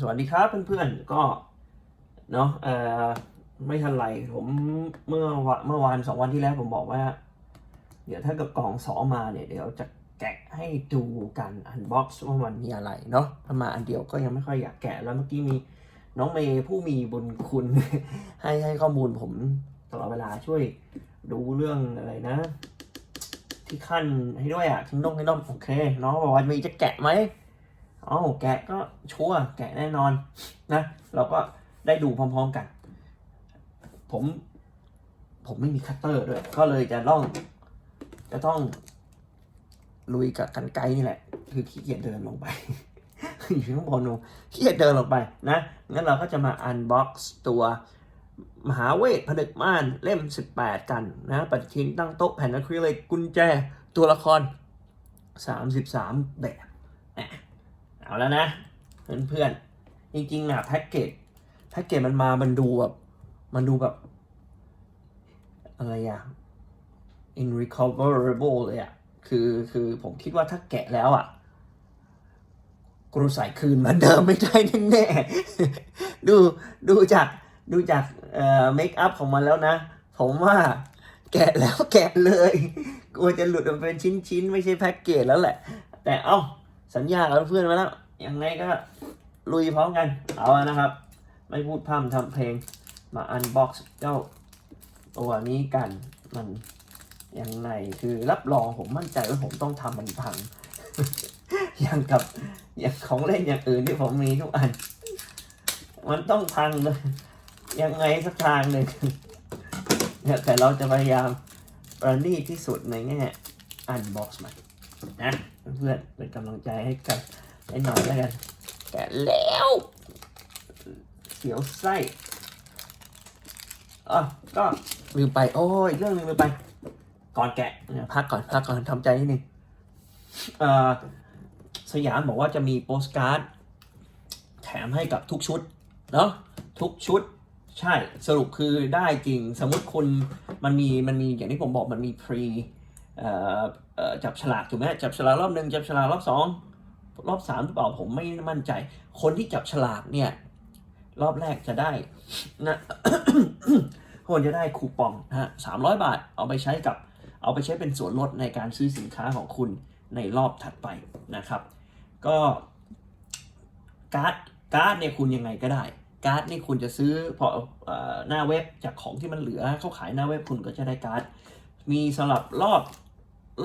สวัสดีครับเพื่อนๆ ก็เนาะเอ่อไม่ทันไรผมเมื่อวเมื่อวานสองวันที่แล้วผมบอกว่า เดี๋ยวถ้ากิดกล่องสอมาเนี่ยเดี๋ยวจะแกะให้ดูกันอันบ็อกซ์ว่ามันมีอะไรเนาะถ้ามาอันเดียวก็ยังไม่ค่อยอยากแกะแล้วเมื่อกี้มีน้องเมย์ผู้มีบุญคุณ ให้ให้ข้อมูลผมตลอดเวลาช่วยดูเรื่องอะไรนะ ที่ขั้นให้ด้วยอะทิ้งนงให้น้องโอเคน้องบอกว่ามีจะแกะไหม อ๋อแกะก็ชัวร์แกะแน่นอนนะ เราก็ได้ดูพร้อมๆกัน ผม ผมไม่มีคัตเตอร์ด้วย ก็เลยจะต้อง จะต้อง ลุยกับกันไกนี่แหละ คือขี้เกียจเดินลงไปอยู่ข้างบนนูขี้เกียจเดินลงไปนะ งั้นเราก็จะมาอันบ็อกซ์ตัวมหาเวทผนึกม่านเล่ม 18 กันนะปฏิทินตั้งโต๊ะแผ่นอะคริลิกกุญแจตัวละคร 33 แบบ เอาแล้วนะเพื่อนๆจริงๆนะแพ็กเกจแพ็กเกจมันมามันดูแบบมันดูแบบอะไรอะ irrecoverable เลยอะคือคือผมคิดว่าถ้าแกะแล้วอะกรูใส่คืนเหมือนเดิมไม่ได้แน่ๆดูดูจากดูจากเอ่อเมคอัพของมันแล้วนะ ผมว่าแกะแล้วแกะเลยกลัวจะหลุดออกเป็นชิ้นๆ ไม่ใช่แพ็กเกจแล้วแหละ แต่เอ้าสัญญากับเพื่อนมาแล้ว ยังไงก็ลุยพร้อมกัน เอาอะนะครับ ไม่พูดพร่ำทำเพลง มาอันบ็อกซ์เจ้าตัวนี้กัน มันยังไงคือรับรองผมมั่นใจว่าผมต้องทำมันพัง อย่างกับอย่างของเล่นอย่างอื่นที่ผมมีทุกอัน มันต้องพังเลย ยังไงสักทางหนึ่งเนี่ยแต่เราจะพยายามประณีตที่สุดในแง่อันบ็อกซ์มันนะเพื่อนเป็นกำลังใจให้กัน ให้หน่อยแล้วกัน แกะแล้วเสียวไส้อะก็ลืมไป โอ้ยอีกเรื่องหนึงลืมไป ก่อนแกะพักก่อนพักก่อนทำใจนิดนึงเอ่อสยามบอกว่าจะมีโปสการ์ดแถมให้กับทุกชุดเนาะทุกชุดใช่สรุปคือได้จริงสมมติคุณมันมีมันมีอย่างที่ผมบอกมันมี pre เอ่อเอ่อจับฉลากถูกไหมจับฉลากรอบหนึ่งจับฉลากรอบสอง รอบสามหรือเปล่าผมไม่มั่นใจ คนที่จับฉลากเนี่ย รอบแรกจะได้นะคนจะได้คูปองนะฮะสามร้อยบาทเอาไปใช้กับ เอาไปใช้เป็นส่วนลดในการซื้อสินค้าของคุณในรอบถัดไปนะครับ ก็การ์ดการ์ดเนี่ยคุณยังไงก็ได้ การ์ดนี่คุณจะซื้อพอออหน้าเว็บจากของที่มันเหลือเขาขายหน้าเว็บคุณก็จะได้การ์ดมีสำหรับรอบ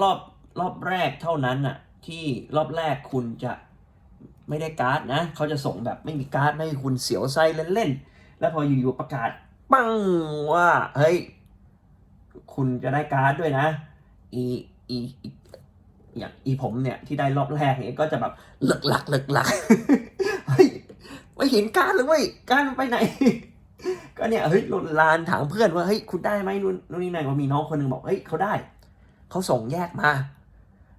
รอบรอบแรกเท่านั้นน่ะ ที่รอบแรกคุณจะไม่ได้การ์ดนะ เขาจะส่งแบบไม่มีการ์ดให้คุณเสียวไส้เล่นๆ แล้วพออยู่ๆประกาศปังว่าเฮ้ยคุณจะได้การ์ดด้วยนะ อีอีอีอย่างอีผมเนี่ยที่ได้รอบแรกเนี่ยก็จะแบบหลึกหลักหลึกหลักเฮ้ยไม่เห็นการ์ดเลยเว้ยการ์ดไปไหน ก็เนี่ยเฮ้ยลนลานถามเพื่อนว่าเฮ้ยคุณได้ไหมนู่นนี่นั่นก็มีน้องคนหนึงบอกเฮ้ยเขาได้เขาส่งแยกมา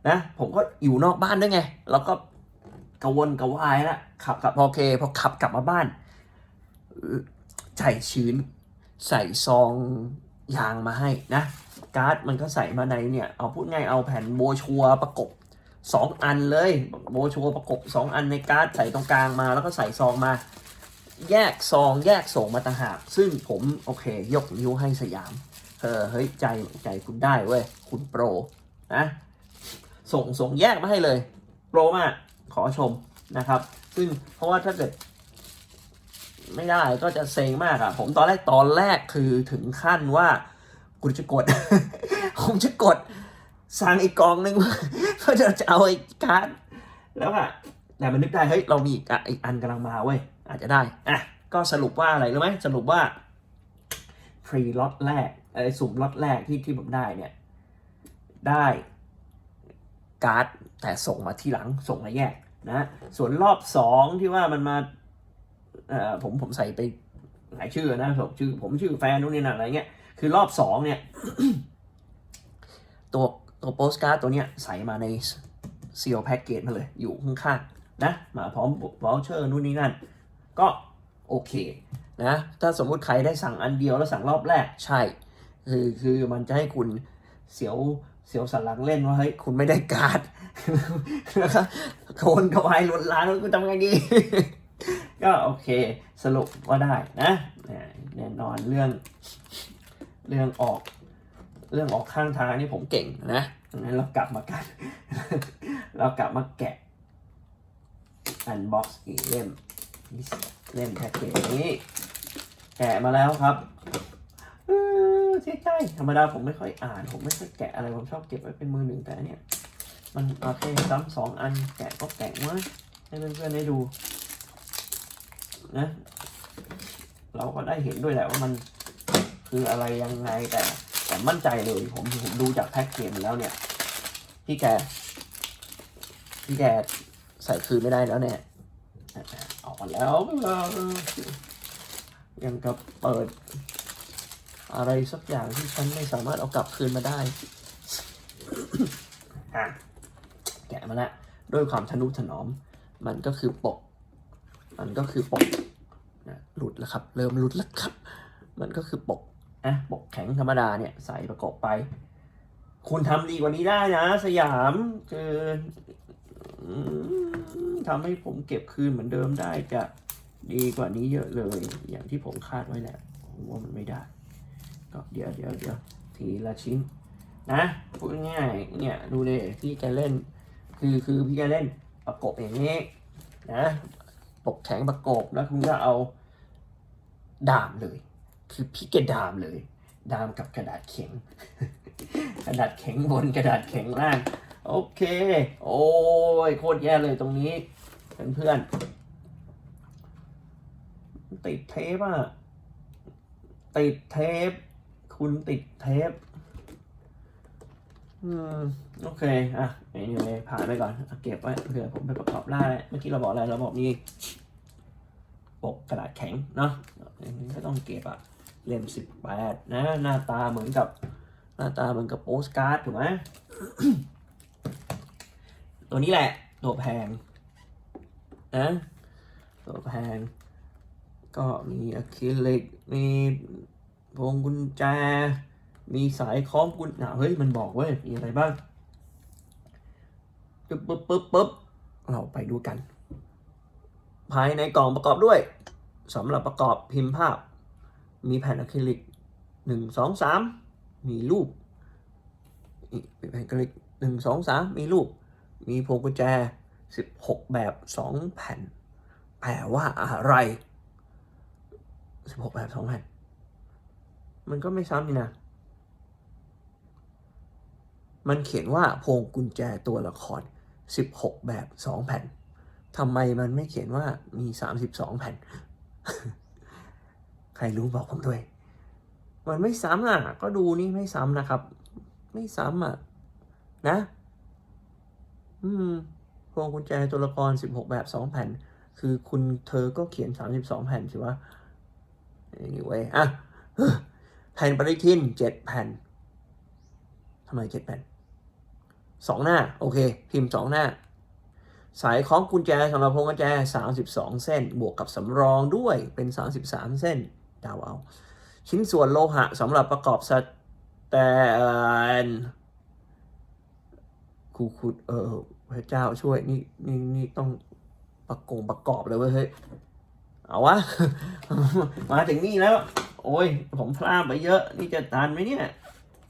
นะผมก็อยู่นอกบ้านด้วยไง แล้วก็กระวนกระวายละขับกลับโอเคพอขับกลับมาบ้านเอ่อใจชื้น ใส่ซองยางมาให้นะ การ์ดมันก็ใส่มาในเนี่ย เอาพูดง่ายเอาแผ่นโบชัวประกบสองอันเลย โบชัวประกบสองอันในการ์ดใส่ตรงกลางมาแล้วก็ใส่ซองมา แยกซองแยกส่งมาต่างหาก ซึ่งผมโอเค ยกนิ้วให้สยาม เออเฮ้ยใจใจคุณได้เว้ย คุณโปรนะ ส่งส่งแยกมาให้เลยโปรมากขอชมนะครับ ซึ่งเพราะว่าถ้าเกิด ไม่ได้ก็จะเซ็งมากอะผมตอนแรกตอนแรกคือถึงขั้นว่ากูจะกด ผมจะกดสั่งอีกกองหนึ่งเพื่อจะเอาไอ้การ์ดแล้วอะแต่มันนึกได้เฮ้ยเรามีอีกอะอีกอันกำลังมาเว้ยอาจจะได้อะก็สรุปว่าอะไรรู้ไหมสรุปว่าพรีล็อตแรกไอ้สุ่มล็อตแรกที่ที่ผมได้เนี่ย ได้ การ์ดแต่ส่งมาที่หลังส่งมาแยกนะส่วนรอบสองที่ว่ามันมาเอ่อผมผมใส่ไปหลายชื่อนะผมชื่อผมชื่อแฟนนู่นนี่นั่นอะไรเงี้ยคือรอบสองเนี่ย ตัวตัวโปสการ์ดตัวเนี้ยใส่มาในซีลแพ็กเกจมาเลย อยู่ข้างๆนะมาพร้อมวอลเชอร์นู่นนี่นั่น ก็โอเคนะถ้าสมมุติใครได้สั่งอันเดียวแล้วสั่งรอบแรกใช่ คือคือมันจะให้คุณเสียว เสียวสันหลังเล่นว่าเฮ้ยคุณไม่ได้การ์ดแล้วก็โคนกระวายหลุนล้านแล้วกูทำไงดี ก็โอเค สรุปว่าได้นะแน่นอนเรื่อง เรื่องออก เรื่องออกข้างทางนี่ผมเก่งนะงั้นเรากลับมากัน เรากลับมาแกะอันบ็อกซ์อีกเล่มเล่มแพ็กเกจนี้แกะมาแล้วครับ อเสียใจธรรมดาผมไม่ค่อยอ่าน ผมไม่ค่อยแกะอะไร ผมชอบเก็บไว้เป็นมือหนึ่งแต่เนี่ย มันโอเคซ้ำสองอันแกะก็แกะมาให้เพื่อนๆได้ดูนะเราก็ได้เห็นด้วยแหละว่ามันคืออะไรยังไงแต่แต่มั่นใจเลยผมผมดูจากแพ็กเกจแล้วเนี่ยพี่แกพี่แกใส่คืนไม่ได้แล้วเนี่ยออกมาแล้วยังกับเปิด อะไรสักอย่างที่ฉันไม่สามารถเอากลับคืนมาได้แกะมาแล้วด้วยความทนุถนอม มันก็คือปก มันก็คือปกนะหลุดแล้วครับ เริ่มหลุดแล้วครับ มันก็คือปกอะปกแข็งธรรมดาเนี่ยใส่ประกบไป คุณทำดีกว่านี้ได้นะ สยามคือทำให้ผมเก็บคืนเหมือนเดิมได้จะดีกว่านี้เยอะเลย อย่างที่ผมคาดไว้แหละผมว่ามันไม่ได้ ก็เดี๋ยวเดี๋ยวเดี๋ยวทีละชิ้น นะพูดง่ายเนี่ยดูเลยพี่แกเล่น คือคือพี่แกเล่นประกบอย่างนี้นะปกแข็งประกบแล้วคุณก็เอาดามเลย คือพี่แกดามเลย ดามกับกระดาษเข็ง กระดาษแข็งบนกระดาษแข็งล่าง โอเค โอ้ยโคตรแย่เลยตรงนี้เพื่อนๆติดเทปอะติดเทป คุณติดเทป อืม โอเค อะไอ้นี่เลยผ่านไปก่อนอะเก็บไว้เผื่อผมไปประกอบล่าเมื่อกี้เราบอกอะไร เราบอกมีปกกระดาษแข็งเนาะอย่างนี้ก็ต้องเก็บอะเล่มสิบแปดนะ หน้าตาเหมือนกับ หน้าตาเหมือนกับโปสการ์ดถูกไหมตัวนี้แหละ ตัวแพงนะตัวแพงก็มีอะคริลิกมี พวงกุญแจ มีสายคล้องกุญอะเฮ้ยมันบอกเว้ยมีอะไรบ้างปึ๊บปึ๊บปึ๊บปึ๊บเราไปดูกัน ภายในกล่องประกอบด้วยสำหรับประกอบพิมพ์ภาพ มีแผ่นอะคริลิกหนึ่งสองสามมีรูปอีกแผ่นอะคริลิกหนึ่งสองสามมีรูป มีพวงกุญแจสิบหกแบบสองแผ่นแปลว่าอะไรสิบหกแบบสองแผ่น มันก็ไม่ซ้ำนี่นะ มันเขียนว่าพวงกุญแจตัวละคร 16 แบบ 2 แผ่นทำไมมันไม่เขียนว่ามี 32 แผ่น ใครรู้บอกผมด้วย มันไม่ซ้ำอะ ก็ดูนี่ไม่ซ้ำนะครับ ไม่ซ้ำอะ นะ อืมพวงกุญแจตัวละคร 16 แบบ 2 แผ่น คือคุณเธอก็เขียน 32 แผ่นสิวะ anyway อะ แผ่นปฏิทิน7แผ่นทำไม7แผ่นสองหน้า โอเค พิมพ์สองหน้า สายคล้องกุญแจสำหรับพวงกุญแจ32เส้น บวกกับสำรองด้วยเป็น33เส้นดาวเอา ชิ้นส่วนโลหะสำหรับประกอบสแตนครูคุดเออพระเจ้าช่วย นี่นี่นี่ต้องประกงประกอบเลยเว้ยเฮ้ย เอาวะ มาถึงนี่แล้ว โอ้ย ผมพลาดไปเยอะ นี่จะตันไหมเนี่ย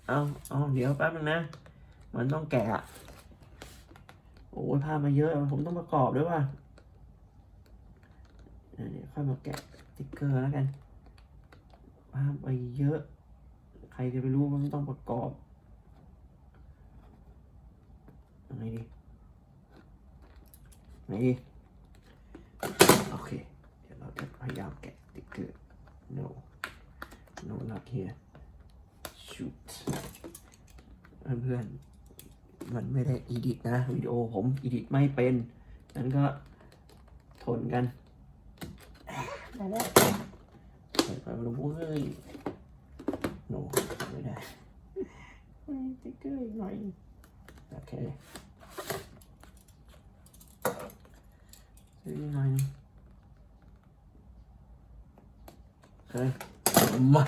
เอาเอาเดี๋ยวแป๊บนึงนะ มันต้องแกะ โอ้ยพลาดมาเยอะ ผมต้องประกอบด้วยว่ะเดี๋ยวค่อยมาแกะติ๊กเกอร์แล้วกันพลาดไปเยอะ ใครจะไปรู้ว่ามันต้องประกอบยังไงดีไหนดี โอเค เดี๋ยวเราจะพยายามแกะสติ๊กเกอร์ no no not here shoot เพื่อนๆ มันไม่ได้อีดิทนะ วิดีโอผมอีดิทไม่เป็นนั้นก็ทนกันได้แล้วเปิดไปลงเว้ยโนไม่ได้สติ๊กเกอร์อีกหน่อย โอเคซื้ออีกหน่อยนึงโอเคมา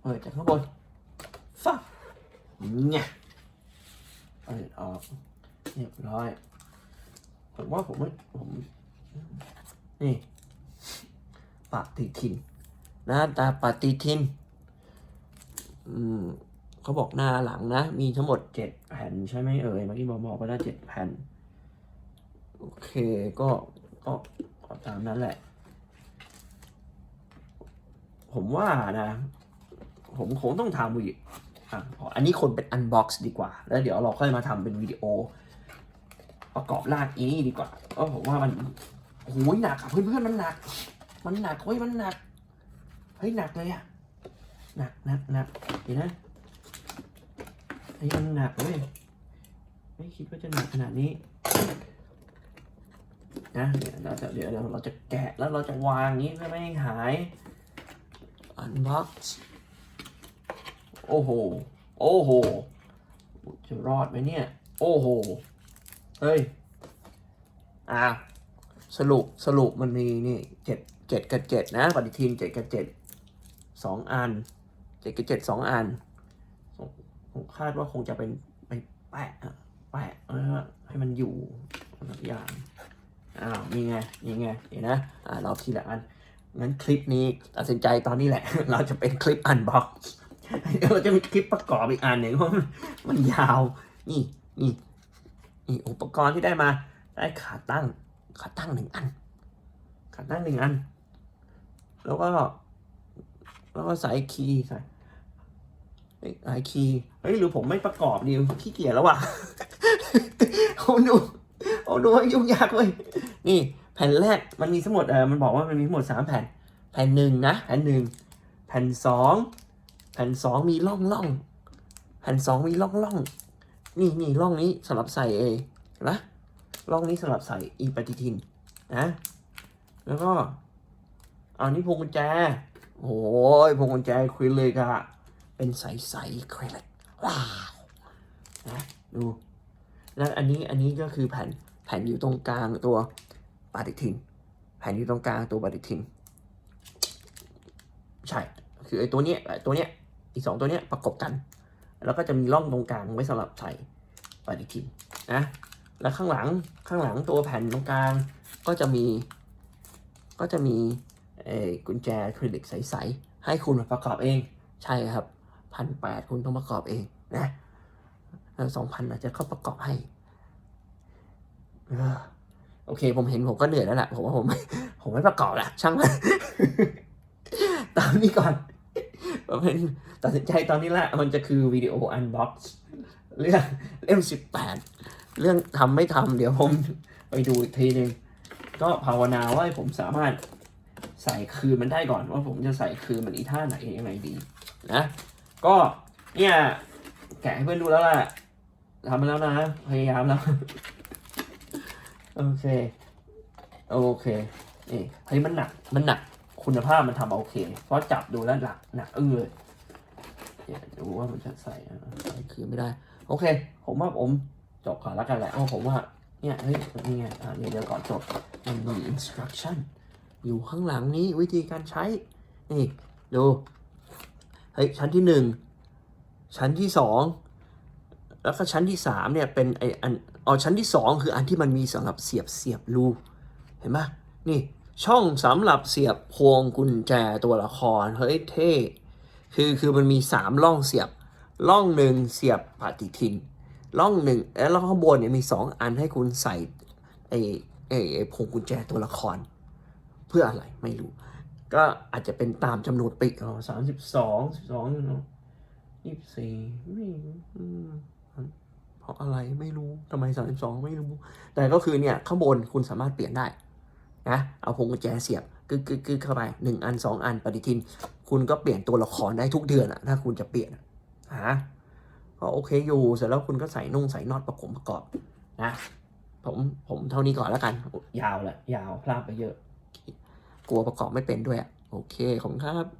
เปิดจากข้างบน ฟักเนี่ยเปิดออกเรียบร้อย ผม ว่าผมไม่ผม นี่ ปฏิทินหน้าตาปฏิทิน อืมเขาบอกหน้าหลังนะ มีทั้งหมดเจ็ดแผ่นใช่ไหมเอ่ยเมื่อกี้บอกบอกไปแล้วเจ็ดแผ่น โอเคก็ก็ตามนั้นแหละ ผมว่านะ ผมคงต้องทำวิดีอะอันนี้คนเป็นอันบ็อกซ์ดีกว่า แล้วเดี๋ยวเราค่อยมาทำเป็นวิดีโอ ประกอบร่างอีนี่ดีกว่าเพราะผมว่ามันโอ้โหหนักอะเพื่อนๆมันหนัก มันหนักเฮ้ยมันหนัก เฮ้ยหนักเลยอะหนักหนักหนักเห็นนะเฮ้ยมันหนักเว้ย ไม่คิดว่าจะหนักขนาดนี้นะเดี๋ยวเราจะเดี๋ยวเราจะแกะแล้วเราจะวางอย่างนี้เพื่อไม่ให้หาย unbox โอ้โห โอ้โห จะรอดไหมเนี่ย โอ้โห เฮ้ย อ่า สรุป สรุปมันมีนี่เจ็ด เจ็ดกับเจ็ดนะปฏิทินเจ็ดกับเจ็ดสองอันเจ็ดกับเจ็ดสองอันผมคาดว่าคงจะเป็นไปแปะแปะให้มันอยู่ทุกอย่างอ้าวนี่ไงนี่ไงเห็นนะอ่าเราทีละอันงั้นคลิปนี้ตัดสินใจตอนนี้แหละ เราจะเป็นคลิปอันบ็อกเราจะมีคลิปประกอบอีกอันหนึ่งเพราะมันมันยาว นี่นี่นี่อุปกรณ์ที่ได้มา ได้ขาตั้งขาตั้งหนึ่งอันขาตั้งหนึ่งอัน แล้วก็ แล้วก็สายคีย์ใส่เอ้ยสายคีย์เฮ้ยหรือผมไม่ประกอบดีขี้เกียจแล้วว่ะโอ้ดูโอ้ดูให้ยุ่งยากเว้ยนี่ แผ่นแรกมันมีทั้งหมดเออมันบอกว่ามันมีทั้งหมดสามแผ่น แผ่นหนึ่งนะแผ่นหนึ่งแผ่นสองแผ่นสองมีร่องร่องแผ่นสองมีร่องร่องนี่นี่ร่องนี้สำหรับใส่เอเห็นปะร่องนี้สำหรับใส่อีปฏิทินนะ แล้วก็ เอานี่พวงกุญแจ โอ้ยพวงกุญแจคุยเลยกะเป็นใสใสๆคริลิกว้าวนะดูแล้วอันนี้อันนี้ก็คือแผ่นแผ่นอยู่ตรงกลางตัวปฏิทิน แผ่นอยู่ตรงกลางตัวปฏิทิน ใช่ คือไอ้ตัวเนี้ยตัวเนี้ยอีกสองตัวเนี้ยประกบกัน แล้วก็จะมีร่องตรงกลางไว้สำหรับใส่ปฏิทินนะแล้วข้างหลังข้างหลังตัวแผ่นตรงกลางก็จะมี ก็จะมี กุญแจอะคริลิกใสๆให้คุณมาประกอบเอง ใช่ครับพันแปดคุณต้องประกอบเองนะสองพันอาจจะเข้าประกอบให้โอเค ผมเห็นผมก็เหนื่อยแล้วแหละผมว่าผมไม่ผมไม่ประกอบละช่างมันตามนี้ก่อนผมเป็นตัดสินใจตอนนี้แหละมันจะคือวิดีโออันบ็อกซ์เรื่องเล่มสิบแปดเรื่องทำไม่ทำเดี๋ยวผมไปดูอีกทีหนึ่งก็ภาวนาว่าผมสามารถ ใส่คืนมันได้ก่อนว่าผมจะใส่คืนมันอีท่าไหนยังไงดีนะก็เนี่ยแกะให้เพื่อนดูแล้วแหละทำมาแล้วนะ พยายามแล้ว โอเค โอเคนี่เฮ้ยมันหนัก มันหนัก คุณภาพมันทำโอเค เพราะจับดูแล้วหนัก หนักเลยเดี๋ยวดูว่ามันจะใส่ใส่คืนไม่ได้ โอเค ผมว่าผมจบก่อนแล้วกันแหละเพราะผมว่า เนี่ย เฮ้ยนี่ไงอ่าเดี๋ยวเดี๋ยวก่อนจบ มันมี instruction อยู่ข้างหลังนี้วิธีการใช้ นี่ ดู เฮ้ย ชั้นที่หนึ่งชั้นที่สองแล้วก็ชั้นที่สามเนี่ยเป็นไออันเอ๋อชั้นที่สองคืออันที่มันมีสำหรับเสียบเสียบรูเห็นไหมนี่ช่องสำหรับเสียบพวงกุญแจตัวละครเฮ้ยเท่คือคือมันมีสามร่องเสียบร่องหนึ่งเสียบปฏิทินร่องหนึ่งแล้วร่องข้างบนเนี่ยมีสองอันให้คุณใส่ไอไอไอพวงกุญแจตัวละคร เพื่ออะไรไม่รู้ ก็อาจจะเป็นตามจำนวนปีอ๋อสามสิบสองสิบสองเนาะยี่สิบสี่ไม่เพราะอะไรไม่รู้ทำไมสามสิบสองไม่รู้ แต่ก็คือเนี่ยข้างบนคุณสามารถเปลี่ยนได้นะเอาพวงกุญแจเสียบกึกกึกกึกเข้าไปหนึ่งอันสองอันปฏิทิน คุณก็เปลี่ยนตัวละครได้ทุกเดือนอะถ้าคุณจะเปลี่ยนอะฮะก็โอเคอยู่เสร็จแล้วคุณก็ใส่นุ่งใส่น็อตประกบประกอบนะผมผมเท่านี้ก่อนแล้วกัน ยาวแหละยาวพลาดไปเยอะ กลัวประกอบไม่เป็นด้วยอะโอเคขอบคุณครับ